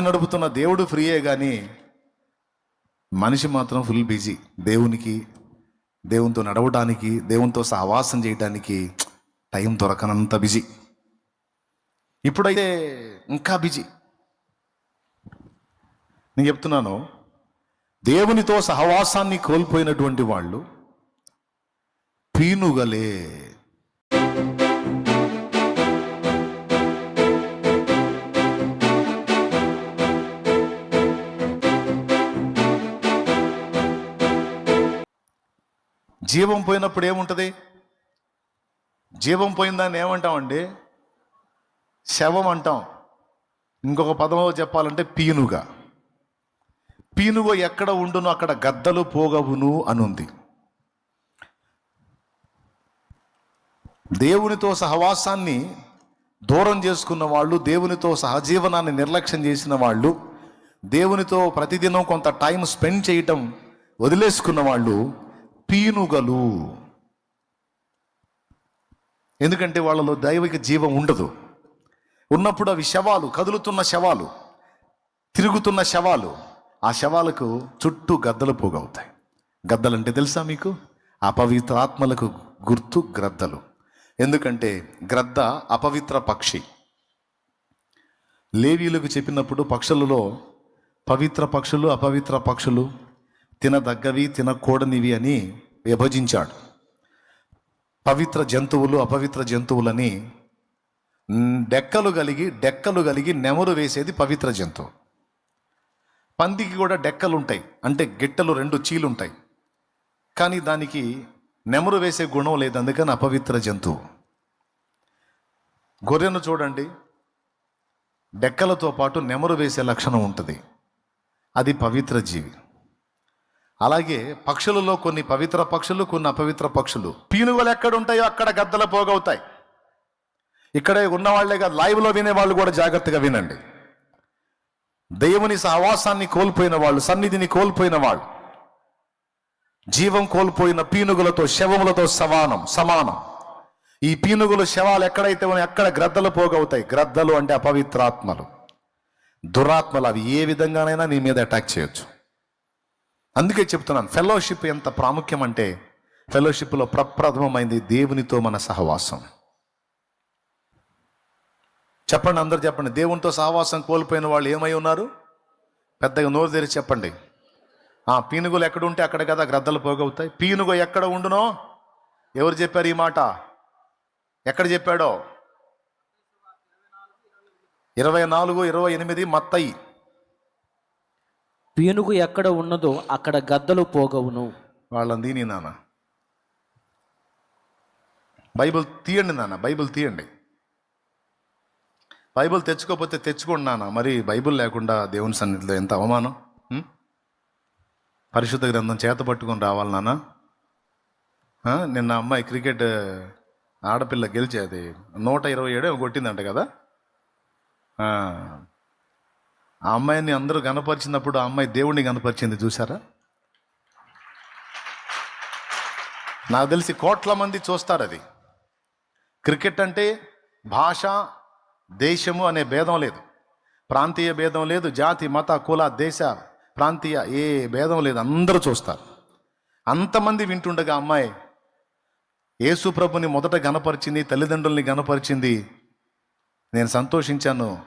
నడుపుతున్న దేవుడు ఫ్రీయే కానీ మనిషి మాత్రం ఫుల్ బిజీ. దేవునికి దేవునితో నడవడానికి దేవునితో సహవాసం చేయడానికి టైం దొరకనంత బిజీ. ఇప్పుడైతే ఇంకా బిజీ. నేను చెప్తున్నాను దేవునితో సహవాసాన్ని కోల్పోయినటువంటి వాళ్ళు పీనుగలే. జీవం పోయినప్పుడు ఏముంటుంది? జీవం పోయిందాన్ని ఏమంటామండి? శవం అంటాం. ఇంకొక పదంలో చెప్పాలంటే పీనుగా. పీనుగ ఎక్కడ ఉండును అక్కడ గద్దలు పోగవును అనుంది. దేవునితో సహవాసాన్ని దూరం చేసుకున్న వాళ్ళు దేవునితో సహజీవనాన్ని నిర్లక్ష్యం చేసిన వాళ్ళు దేవునితో ప్రతిదినం కొంత టైం స్పెండ్ చేయటం వదిలేసుకున్న వాళ్ళు పీనుగలు. ఎందుకంటే వాళ్ళలో దైవిక జీవం ఉండదు. ఉన్నప్పుడు అవి శవాలు కదులుతున్న శవాలు తిరుగుతున్న శవాలు ఆ శవాలకు చుట్టూ గద్దలు పోగవుతాయి. గద్దలంటే తెలుసా మీకు? అపవిత్ర ఆత్మలకు గుర్తు గ్రద్దలు. ఎందుకంటే గ్రద్ద అపవిత్ర పక్షి. లేవీలకు చెప్పినప్పుడు పక్షులలో పవిత్ర పక్షులు అపవిత్ర పక్షులు తినదగ్గవి తినకూడనివి అని విభజించాడు. పవిత్ర జంతువులు అపవిత్ర జంతువులని డెక్కలు కలిగి డెక్కలు కలిగి నెమరు వేసేది పవిత్ర జంతువు. పందికి కూడా డెక్కలు ఉంటాయి అంటే గిట్టలు రెండు చీలు ఉంటాయి కానీ దానికి నెమరు వేసే గుణం లేదు. అందుకని అపవిత్ర జంతువు. గొర్రెను చూడండి. డెక్కలతో పాటు నెమరు వేసే లక్షణం ఉంటుంది. అది పవిత్ర జీవి. అలాగే పక్షులలో కొన్ని పవిత్ర పక్షులు కొన్ని అపవిత్ర పక్షులు. పీనుగలు ఎక్కడ ఉంటాయో అక్కడ గద్దల పోగవుతాయి. ఇక్కడే ఉన్నవాళ్ళే కాదు లైవ్లో వినే వాళ్ళు కూడా జాగ్రత్తగా వినండి. దేవుని సహవాసాన్ని కోల్పోయిన వాళ్ళు సన్నిధిని కోల్పోయిన వాళ్ళు జీవం కోల్పోయిన పీనుగులతో శవములతో సమానం సమానం. ఈ పీనుగులు శవాలు ఎక్కడైతే ఉన్నాయి అక్కడ గ్రద్దలు పోగవుతాయి. గ్రద్దలు అంటే అపవిత్రాత్మలు. దురాత్మలు అవి ఏ విధంగానైనా నీ మీద అటాక్ చేయొచ్చు. అందుకే చెప్తున్నాను ఫెలోషిప్ ఎంత ప్రాముఖ్యం అంటే ఫెలోషిప్లో ప్రప్రథమమైంది దేవునితో మన సహవాసం. చెప్పండి అందరు చెప్పండి దేవునితో సహవాసం కోల్పోయిన వాళ్ళు ఏమై ఉన్నారు? పెద్దగా నోరు తెరిచి చెప్పండి. ఆ పీనుగులు ఎక్కడ ఉంటే అక్కడ కదా గ్రద్దలు పోగవుతాయి. పీనుగు ఎక్కడ ఉండునో? ఎవరు చెప్పారు ఈ మాట? ఎక్కడ చెప్పాడో? ఇరవై నాలుగు ఇరవై ఎనిమిది మత్తయి. పీనుగు ఎక్కడ ఉన్నదో అక్కడ గద్దలు పోగవును. వాళ్ళని దీని నాన్న. బైబిల్ తీయండి నాన్న బైబిల్ తీయండి. బైబిల్ తెచ్చుకోకపోతే తెచ్చుకోండి నాన్న. మరి బైబిల్ లేకుండా దేవుని సన్నిధిలో ఎంత అవమానం? పరిశుద్ధ గ్రంథం చేత పట్టుకొని రావాలి నాన్న. నిన్న అమ్మాయి క్రికెట్ ఆడపిల్ల గెలిచేది. నూట ఇరవై ఏడు కొట్టిందంట కదా? ఆ. అమ్మాయిని అందరూ గనపరిచినప్పుడు ఆ అమ్మాయి దేవుణ్ణి గనపరిచింది చూసారా నాకు తెలిసి కోట్ల మంది చూస్తారు అది. క్రికెట్ అంటే భాష దేశము అనే భేదం లేదు. ప్రాంతీయ భేదం లేదు జాతి మత కుల దేశ ప్రాంతీయ ఏ భేదం లేదు. అందరూ చూస్తారు. అంతమంది వింటుండగా అమ్మాయి యేసు ప్రభుని మొదట గనపరిచింది తల్లిదండ్రుల్ని గనపరిచింది నేను సంతోషించాను.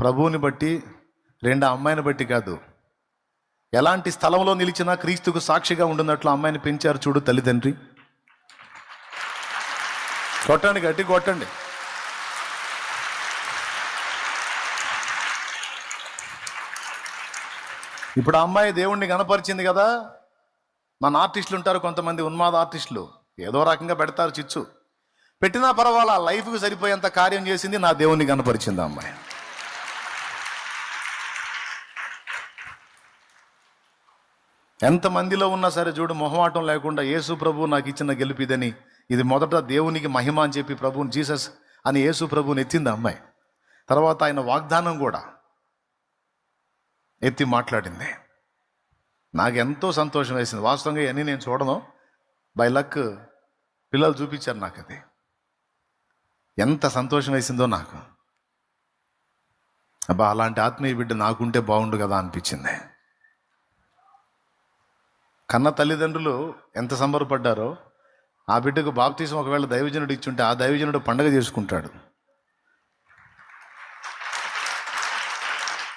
ప్రభువుని బట్టి రెండు అమ్మాయిని బట్టి కాదు. ఎలాంటి స్థలంలో నిలిచినా క్రీస్తుకు సాక్షిగా ఉండున్నట్లు అమ్మాయిని పెంచారు చూడు తల్లిదండ్రి. కొట్టండి గట్టి కొట్టండి. ఇప్పుడు ఆ అమ్మాయి దేవుణ్ణి కనపరిచింది కదా. మన ఆర్టిస్టులు ఉంటారు కొంతమంది ఉన్మాద ఆర్టిస్టులు. ఏదో రకంగా పెడతారు చిచ్చు. పెట్టినా పర్వాలా లైఫ్కి సరిపోయేంత కార్యం చేసింది నా దేవుణ్ణి కనపరిచింది అమ్మాయి. ఎంతమందిలో ఉన్నా సరే చూడు మొహమాటం లేకుండా యేసు ప్రభు నాకు ఇచ్చిన గెలిపిదని ఇది మొదట దేవునికి మహిమ అని చెప్పి ప్రభుని జీసస్ అని యేసు ప్రభుని ఎత్తింది అమ్మాయి. తర్వాత ఆయన వాగ్దానం కూడా ఎత్తి మాట్లాడింది. నాకు ఎంతో సంతోషం వేసింది. వాస్తవంగా ఇవన్నీ నేను చూడను. బై లక్ పిల్లలు చూపించారు నాకు అది. ఎంత సంతోషం వేసిందో నాకు. అబ్బా అలాంటి ఆత్మీయ బిడ్డ నాకుంటే బాగుండు కదా అనిపించింది. కన్న తల్లిదండ్రులు ఎంత సంబరపడ్డారో ఆ బిడ్డకు బాప్తీసం ఒకవేళ దైవజనుడు ఇచ్చుంటే ఆ దైవజనుడు పండగ చేసుకుంటాడు.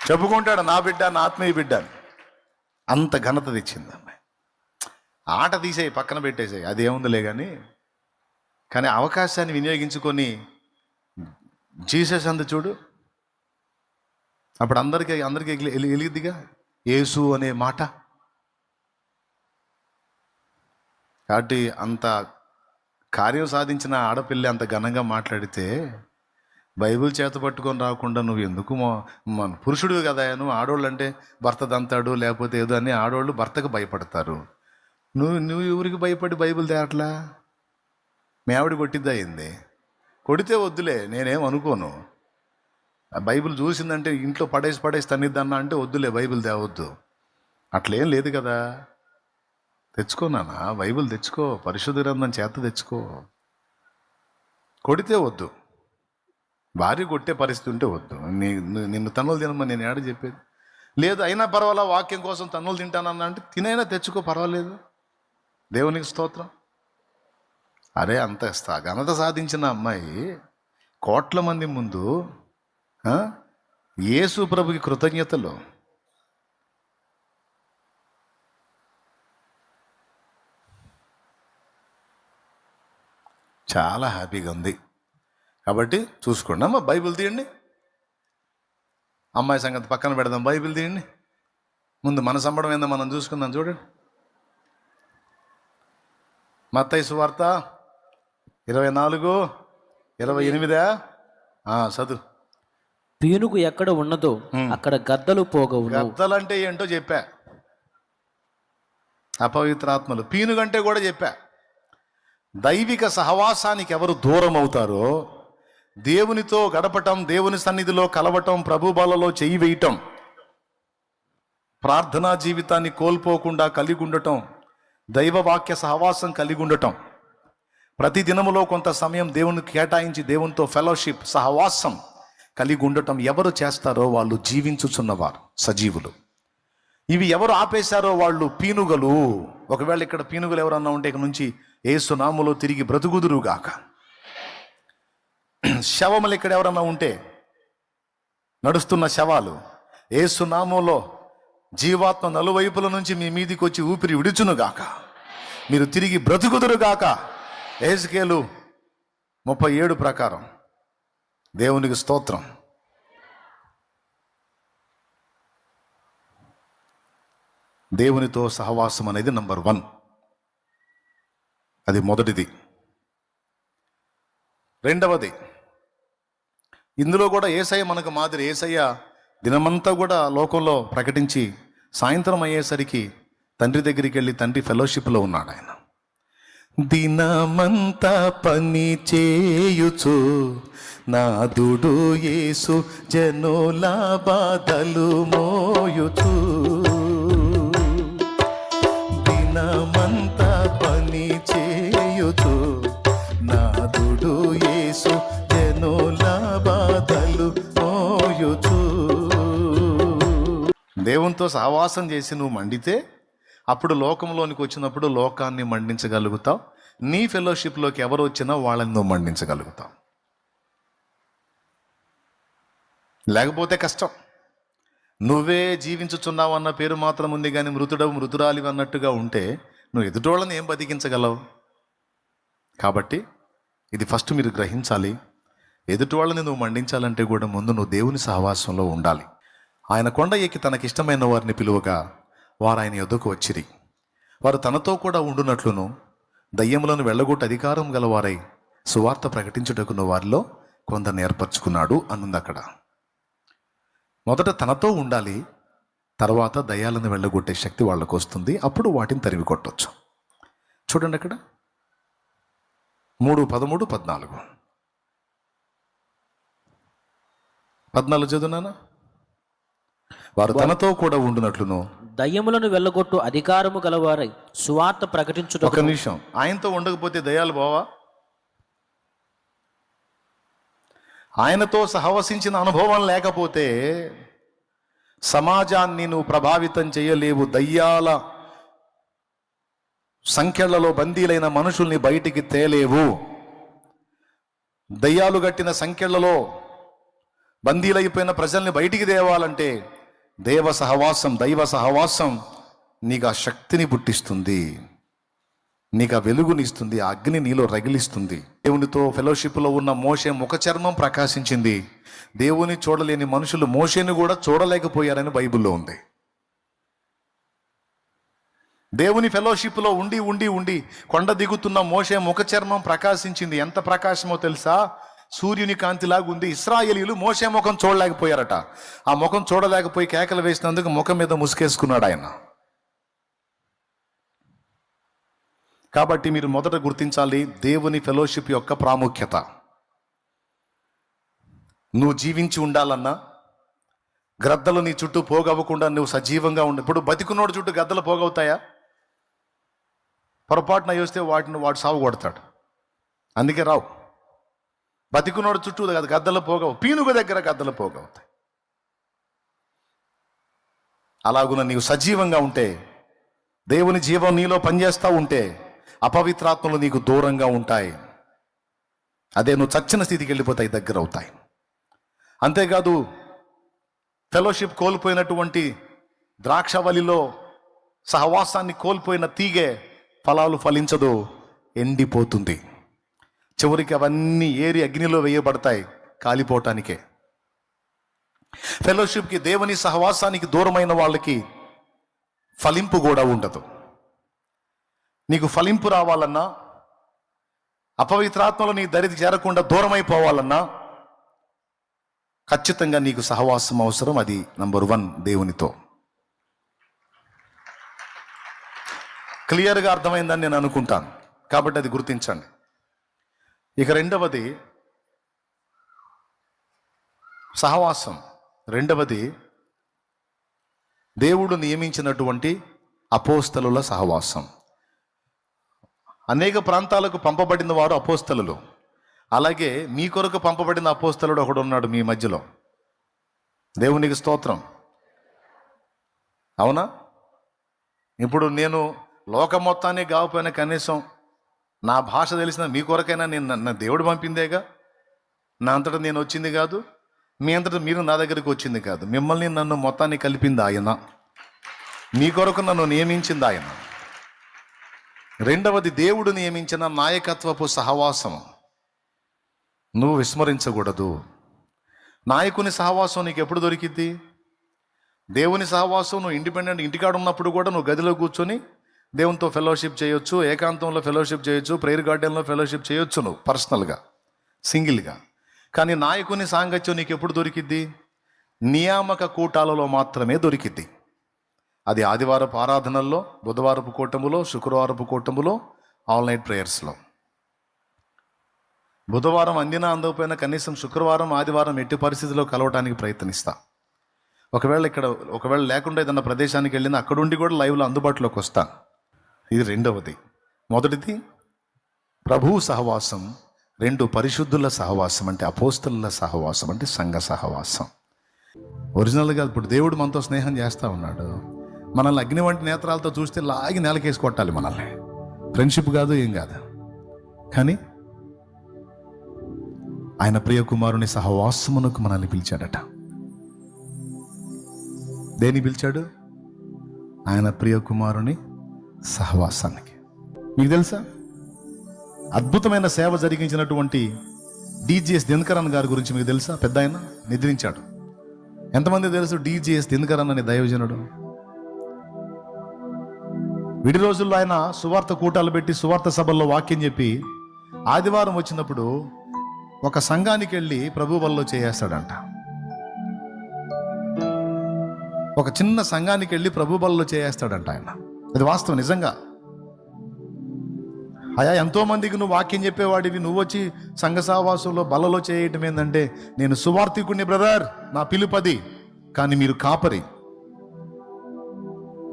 చెప్పుకుంటాడు నా బిడ్డ నా ఆత్మీయ బిడ్డ అంత ఘనత తెచ్చింది ఆట తీసేయి పక్కన పెట్టేసేయి అది ఏముందిలే కానీ కానీ అవకాశాన్ని వినియోగించుకొని జీసస్ అందు చూడు. అప్పుడు అందరికీ అందరికీ ఎలిగిద్దిగా యేసు అనే మాట. కాబట్టి అంత కార్యం సాధించిన ఆడపిల్లి అంత ఘనంగా మాట్లాడితే బైబిల్ చేత పట్టుకొని రాకుండా నువ్వు ఎందుకు మన పురుషుడు కదా నువ్వు ఆడోళ్ళు అంటే భర్త దంతాడు లేకపోతే ఏదో అని ఆడోళ్ళు భర్తకు భయపడతారు. నువ్వు నువ్వు ఎవరికి భయపడి బైబిల్ తేట్లా మేవిడి కొట్టిద్ది అయింది కొడితే వద్దులే నేనేం అనుకోను. ఆ బైబిల్ చూసిందంటే ఇంట్లో పడేసి పడేసి తన్నిద్దన్నా అంటే వద్దులే బైబిల్ తేవద్దు. అట్లేం లేదు కదా. తెచ్చుకో నాన్న బైబిల్ తెచ్చుకో పరిశుద్ధ గ్రంథం చేత తెచ్చుకో. కొడితే వద్దు. భార్య కొట్టే పరిస్థితి ఉంటే వద్దు. నీ నిన్ను తన్నులు తినమని నేను ఏడ చెప్పేది? లేదు అయినా పర్వాలా వాక్యం కోసం తన్నులు తింటానన్నా అంటే తినైనా తెచ్చుకో పర్వాలేదు. దేవునికి స్తోత్రం. అరే అంత ఇస్తా ఘనత సాధించిన అమ్మాయి కోట్ల మంది ముందు ఏసు యేసు ప్రభుకి కృతజ్ఞతలు. చాలా హ్యాపీగా ఉంది. కాబట్టి చూసుకోండి. అమ్మ బైబిల్ తీయండి. అమ్మాయి సంగతి పక్కన పెడదాం. బైబిల్ తీయండి. ముందు మన సంబడం ఏందో మనం చూసుకుందాం చూడండి. మత్తయి సువార్త ఇరవై నాలుగు ఇరవై ఎనిమిదా? ఆ, చదువు. పీనుగు ఎక్కడ ఉన్నదో అక్కడ గద్దలు పోగవును. గద్దలంటే ఏంటో చెప్పా. అపవిత్రాత్మలు. పీనుగంటే కూడా చెప్పా. దైవిక సహవాసానికి ఎవరు దూరం అవుతారో దేవునితో గడపటం దేవుని సన్నిధిలో కలవటం ప్రభు బలలో చెయ్యి వేయటం ప్రార్థనా జీవితాన్ని కోల్పోకుండా కలిగి ఉండటం దైవవాక్య సహవాసం కలిగి ఉండటం ప్రతి దినములో కొంత సమయం దేవుని కేటాయించి దేవునితో ఫెలోషిప్ సహవాసం కలిగి ఉండటం ఎవరు చేస్తారో వాళ్ళు జీవించుచున్నవారు సజీవులు. ఇవి ఎవరు ఆపేశారో వాళ్ళు పీనుగలు. ఒకవేళ ఇక్కడ పీనుగలు ఎవరన్నా ఉంటే ఇక నుంచి ఏసునామలో తిరిగి బ్రతుకుదురుగాక. శవములు ఇక్కడ ఎవరన్నా ఉంటే నడుస్తున్న శవాలు ఏసునామంలో జీవాత్మ నలువైపుల నుంచి మీ మీదికి వచ్చి ఊపిరి విడుచునుగాక. మీరు తిరిగి బ్రతుకుదురుగాక. ఏసుకేలు ముప్పై ఏడు ప్రకారం. దేవునికి స్తోత్రం. దేవునితో సహవాసం అనేది నంబర్ వన్. అది మొదటిది. రెండవది ఇందులో కూడా ఏసయ్య మనకు మాదిరి ఏసయ్య దినమంతా కూడా లోకంలో ప్రకటించి సాయంత్రం అయ్యేసరికి తండ్రి దగ్గరికి వెళ్ళి తండ్రి ఫెలోషిప్లో ఉన్నాడు ఆయన. దినమంతా పని చేయుచు నాదుడు యేసు జనుల బాధలు మోయుచు. బాధలు మోయుచు దేవునితో సహవాసం చేసి నువ్వు మండితే అప్పుడు లోకంలోనికి వచ్చినప్పుడు లోకాన్ని మండించగలుగుతావు. నీ ఫెలోషిప్లోకి ఎవరు వచ్చినా వాళ్ళని నువ్వు మండించగలుగుతావు. లేకపోతే కష్టం. నువ్వే జీవించుచున్నావు అన్న పేరు మాత్రం ఉంది కానీ మృతుడవు మృతురాలివి అన్నట్టుగా ఉంటే నువ్వు ఎదుటోళ్ళని ఏం బతికించగలవు? కాబట్టి ఇది ఫస్ట్ మీరు గ్రహించాలి. ఎదుటి వాళ్ళని నువ్వు మండించాలంటే కూడా ముందు నువ్వు దేవుని సహవాసంలో ఉండాలి. ఆయన కొండ ఎక్కి తనకిష్టమైన వారిని పిలువగా వారు ఆయన యొద్దకు వచ్చిరి. వారు తనతో కూడా ఉండునట్లును దయ్యములను వెళ్ళగొట్టి అధికారం గలవారై సువార్త ప్రకటించుటకును వారిలో కొందరిని ఏర్పరచుకున్నాడు అనుంది అక్కడ మొదట తనతో ఉండాలి తర్వాత దయ్యాలను వెళ్ళగొట్టే శక్తి వాళ్ళకు వస్తుంది అప్పుడు వాటిని తరిమి కొట్టవచ్చు చూడండి అక్కడ. మూడు పదమూడు పద్నాలుగు. పద్నాలుగు చదువునానా వారు తనతో కూడా ఉండునట్లును. దయ్యములను వెళ్ళగొట్టు అధికారము గలవారై సువార్త ప్రకటించుట ఒక నిమిషం. ఆయనతో ఉండకపోతే దయాలు బావా? ఆయనతో సహవసించిన అనుభవం లేకపోతే సమాజాన్ని నువ్వు ప్రభావితం చేయలేవు. దయ్యాల సంఖ్యలలో బందీలైన మనుషుల్ని బయటికి తేలేవు. దయ్యాలు గట్టిన సంఖ్యలలో బందీలైపోయిన ప్రజల్ని బయటికి తేవాలంటే దేవ సహవాసం దైవ సహవాసం నీకు ఆ శక్తిని పుట్టిస్తుంది. నీకు ఆ వెలుగునిస్తుంది ఆ అగ్ని నీలో రగిలిస్తుంది. దేవునితో ఫెలోషిప్లో ఉన్న మోషే ముఖ చర్మం ప్రకాశించింది. దేవుని చూడలేని మనుషులు మోషేని కూడా చూడలేకపోయారని బైబిల్లో ఉంది. దేవుని ఫెలోషిప్లో ఉండి ఉండి ఉండి కొండ దిగుతున్న మోషే ముఖ చర్మం ప్రకాశించింది. ఎంత ప్రకాశమో తెలుసా? సూర్యుని కాంతిలాగా ఉంది. ఇస్రాయేలీలు మోసే ముఖం చూడలేకపోయారట. ఆ ముఖం చూడలేకపోయి కేకలు వేసినందుకు ముఖం మీద ముసుకేసుకున్నాడు ఆయన. కాబట్టి మీరు మొదట గుర్తించాలి దేవుని ఫెలోషిప్ యొక్క ప్రాముఖ్యత. నువ్వు జీవించి ఉండాలన్నా గ్రద్దలు నీ చుట్టూ పోగవ్వకుండా నువ్వు సజీవంగా ఉండు. ఇప్పుడు బతికున్నోడు చుట్టూ గద్దలు పోగవుతాయా? పొరపాటున చూస్తే వాటిని వాడు సాగు కొడతాడు అందుకే రావు. బతికున్నోడు చుట్టూ కాదు గద్దలు పోగవు. పీనుగ దగ్గర గద్దలు పోగవుతాయి అలాగున నీవు సజీవంగా ఉంటే దేవుని జీవం నీలో పనిచేస్తూ ఉంటే అపవిత్రాత్మలు నీకు దూరంగా ఉంటాయి. అదే నువ్వు చచ్చిన స్థితికి వెళ్ళిపోతాయి దగ్గర అవుతాయి అంతేకాదు ఫెలోషిప్ కోల్పోయినటువంటి ద్రాక్షవలిలో సహవాసాన్ని కోల్పోయిన తీగే ఫలాలు ఫలించదు ఎండిపోతుంది. చివరికి అవన్నీ ఏరి అగ్నిలో వేయబడతాయి కాలిపోవటానికే. ఫెలోషిప్కి దేవుని సహవాసానికి దూరమైన వాళ్ళకి ఫలింపు కూడా ఉండదు. నీకు ఫలింపు రావాలన్నా అపవిత్రాత్మలు నీ దరిది చేరకుండా దూరమైపోవాలన్నా ఖచ్చితంగా నీకు సహవాసం అవసరం. అది నంబర్ వన్ దేవునితో. క్లియర్గా అర్థమైందని నేను అనుకుంటాను. కాబట్టి అది గుర్తించండి. ఇక రెండవది సహవాసం. రెండవది దేవుడు నియమించినటువంటి అపోస్తలుల సహవాసం. అనేక ప్రాంతాలకు పంపబడిన వారు అపోస్తలు అలాగే మీ కొరకు పంపబడిన అపోస్తలుడు ఒకడు ఉన్నాడు మీ మధ్యలో. దేవునికి స్తోత్రం. అవునా? ఇప్పుడు నేను లోకం మొత్తాన్ని కాకపోయినా కనీసం నా భాష తెలిసిన మీ కొరకైనా నేను నా దేవుడు పంపిందేగా? నా అంతటా నేను వచ్చింది కాదు. మీ అంతటా మీరు నా దగ్గరికి వచ్చింది కాదు. మిమ్మల్ని నన్ను మొత్తాన్ని కలిపింది ఆయన. మీ కొరకు నన్ను నియమించింది ఆయన. రెండవది దేవుడు నియమించిన నాయకత్వపు సహవాసం. నువ్వు విస్మరించకూడదు. నాయకుని సహవాసం నీకు ఎప్పుడు దొరికిద్ది? దేవుని సహవాసం నువ్వు ఇండిపెండెంట్ ఇంటికాడ ఉన్నప్పుడు కూడా నువ్వు గదిలో కూర్చొని దేవునితో ఫెలోషిప్ చేయొచ్చు ఏకాంతంలో ఫెలోషిప్ చేయొచ్చు ప్రేయర్ గార్డెన్లో ఫెలోషిప్ చేయొచ్చు నువ్వు పర్సనల్గా సింగిల్గా కానీ నాయకుని సాంగత్యం నీకు ఎప్పుడు దొరికిద్ది? నియామక కూటాలలో మాత్రమే దొరికిద్ది. అది ఆదివారపు ఆరాధనల్లో బుధవారపు కూటములో శుక్రవారపు కూటములో ఆల్ నైట్ ప్రేయర్స్లో బుధవారం అందినా అందకపోయినా కనీసం శుక్రవారం ఆదివారం ఎట్టి పరిస్థితిలో కలవటానికి ప్రయత్నిస్తా. ఒకవేళ ఇక్కడ ఒకవేళ లేకుండా ఏదన్నా ప్రదేశానికి వెళ్ళినా అక్కడుండి కూడా లైవ్లో అందుబాటులోకి వస్తా. ఇది రెండవది. మొదటిది ప్రభు సహవాసం రెండు పరిశుద్ధుల సహవాసం అంటే అపోస్తుల సహవాసం అంటే సంఘ సహవాసం. ఒరిజినల్గా ఇప్పుడు దేవుడు మనతో స్నేహం చేస్తూ ఉన్నాడు. మనల్ని అగ్ని వంటి నేత్రాలతో చూస్తే లాగి నేలకేసి కొట్టాలి మనల్ని. ఫ్రెండ్షిప్ కాదు ఏం కాదు. కానీ ఆయన ప్రియ కుమారుని సహవాసమునకు మనల్ని పిలిచాడట. దేని పిలిచాడు? ఆయన ప్రియ కుమారుని సహవాసానికి. మీకు తెలుసా? అద్భుతమైన సేవ జరిగించినటువంటి డీజేఎస్ దినకరన్ గారి గురించి మీకు తెలుసా? పెద్ద ఆయన నిద్రించాడు. ఎంతమంది తెలుసు డీజేఎస్ దినకరన్ అనే దైవజనుడు? విడి రోజుల్లో ఆయన సువార్త కూటాలు పెట్టి సువార్త సభల్లో వాక్యం చెప్పి ఆదివారం వచ్చినప్పుడు ఒక సంఘానికి వెళ్ళి ప్రభు వల్ల చేయేస్తాడంట. ఒక చిన్న సంఘానికి వెళ్ళి ప్రభు బలలో చేయేస్తాడంట ఆయన. అది వాస్తవం నిజంగా. అయా ఎంతోమందికి నువ్వు వాక్యం చెప్పేవాడివి. నువ్వు వచ్చి సంఘ సహవాసంలో బలలో చేయటం ఏంటంటే నేను సువార్థికుడిని బ్రదర్. నా పిలుపది. కానీ మీరు కాపరి.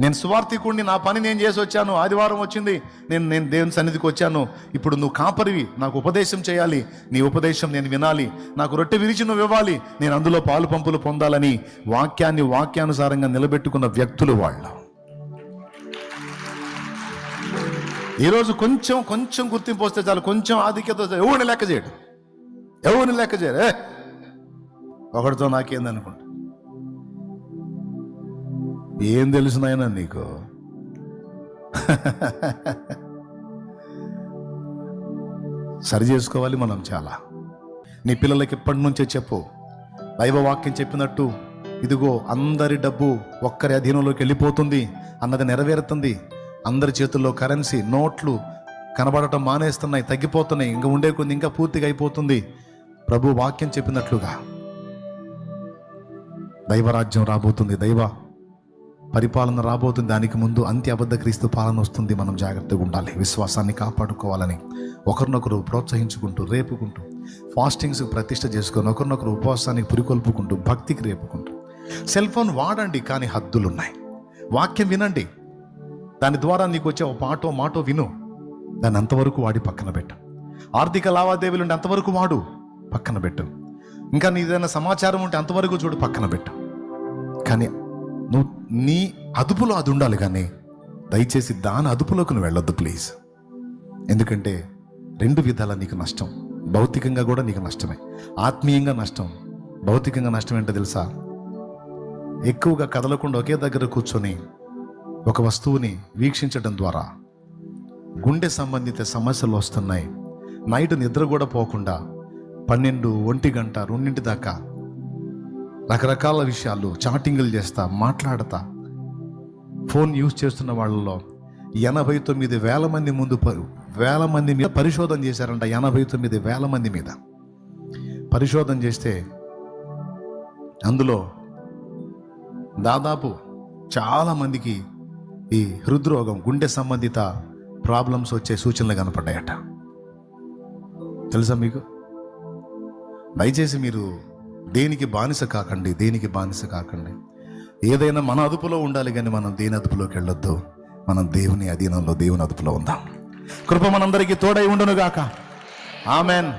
నేను సువార్థికుడిని నా పని నేను చేసి వచ్చాను. ఆదివారం వచ్చింది. నేను నేను దేవుని సన్నిధికి వచ్చాను. ఇప్పుడు నువ్వు కాపరివి. నాకు ఉపదేశం చేయాలి. నీ ఉపదేశం నేను వినాలి. నాకు రొట్టె విరిచి నువ్వు ఇవ్వాలి. నేను అందులో పాలు పంపులు పొందాలని వాక్యాన్ని వాక్యానుసారంగా నిలబెట్టుకున్న వ్యక్తులు వాళ్ళ. ఈరోజు కొంచెం కొంచెం గుర్తింపు వస్తే చాలు. కొంచెం ఆధిక్యత వస్తే ఎవరిని లెక్క చేయడు? ఎవరిని లెక్క చేయరు ఒకటితో నాకేందనుకుంటా ఏం తెలుసు నాయనా నీకు? సరి చేసుకోవాలి మనం చాలా. నీ పిల్లలకి ఇప్పటి నుంచే చెప్పు. దైవవాక్యం చెప్పినట్టు ఇదిగో అందరి డబ్బు ఒక్కరి అధీనంలోకి వెళ్ళిపోతుంది అన్నది నెరవేరుతుంది. అందరి చేతుల్లో కరెన్సీ నోట్లు కనబడటం మానేస్తున్నాయి తగ్గిపోతున్నాయి ఇంకా ఉండే కొన్ని ఇంకా పూర్తిగా అయిపోతుంది. ప్రభు వాక్యం చెప్పినట్లుగా దైవరాజ్యం రాబోతుంది. దైవ పరిపాలన రాబోతుంది. దానికి ముందు అంత్య అబద్ధ క్రీస్తు పాలన వస్తుంది. మనం జాగ్రత్తగా ఉండాలి. విశ్వాసాన్ని కాపాడుకోవాలని ఒకరినొకరు ప్రోత్సహించుకుంటూ రేపుకుంటూ ఫాస్టింగ్స్ ప్రతిష్ట చేసుకొని ఒకరినొకరు ఉపవాసానికి పురికొల్పుకుంటూ భక్తికి రేపుకుంటూ. సెల్ ఫోన్ వాడండి కానీ హద్దులు ఉన్నాయి వాక్యం వినండి. దాని ద్వారా నీకు వచ్చే ఒక పాటో మాటో విను. దాన్ని అంతవరకు వాడి పక్కన పెట్టు. ఆర్థిక లావాదేవీలు ఉంటే అంతవరకు వాడు పక్కన పెట్టు. ఇంకా నీ ఏదైనా సమాచారం ఉంటే అంతవరకు చూడు పక్కన పెట్టు. కానీ నువ్వు నీ అదుపులో అది ఉండాలి కానీ దయచేసి దాని అదుపులోకి నువ్వు వెళ్ళొద్దు ప్లీజ్. ఎందుకంటే రెండు విధాల నీకు నష్టం. భౌతికంగా కూడా నీకు నష్టమే. ఆత్మీయంగా నష్టం. భౌతికంగా నష్టం ఏంటో తెలుసా? ఎక్కువగా కదలకుండా ఒకే దగ్గర కూర్చొని ఒక వస్తువుని వీక్షించడం ద్వారా గుండె సంబంధిత సమస్యలు వస్తున్నాయి. నైట్ నిద్ర కూడా పోకుండా పన్నెండు ఒంటి గంట రెండింటి దాకా రకరకాల విషయాలు చాటింగులు చేస్తా మాట్లాడతా. ఫోన్ యూజ్ చేస్తున్న వాళ్ళలో ఎనభై తొమ్మిది వేల మంది ముందు వేల మంది మీద పరిశోధన చేశారంట ఎనభై తొమ్మిది వేల మంది మీద. పరిశోధన చేస్తే అందులో దాదాపు చాలామందికి ఈ హృద్రోగం గుండె సంబంధిత ప్రాబ్లమ్స్ వచ్చే సూచనలు కనపడ్డాయట. తెలుసా మీకు? దయచేసి మీరు దేనికి బానిస కాకండి దేనికి బానిస కాకండి. ఏదైనా మన అదుపులో ఉండాలి కానీ మనం దేని అదుపులోకి వెళ్ళొద్దు. మనం దేవుని అధీనంలో దేవుని అదుపులో ఉందాం. కృప మనందరికీ తోడై ఉండను గాక ఆమెన్.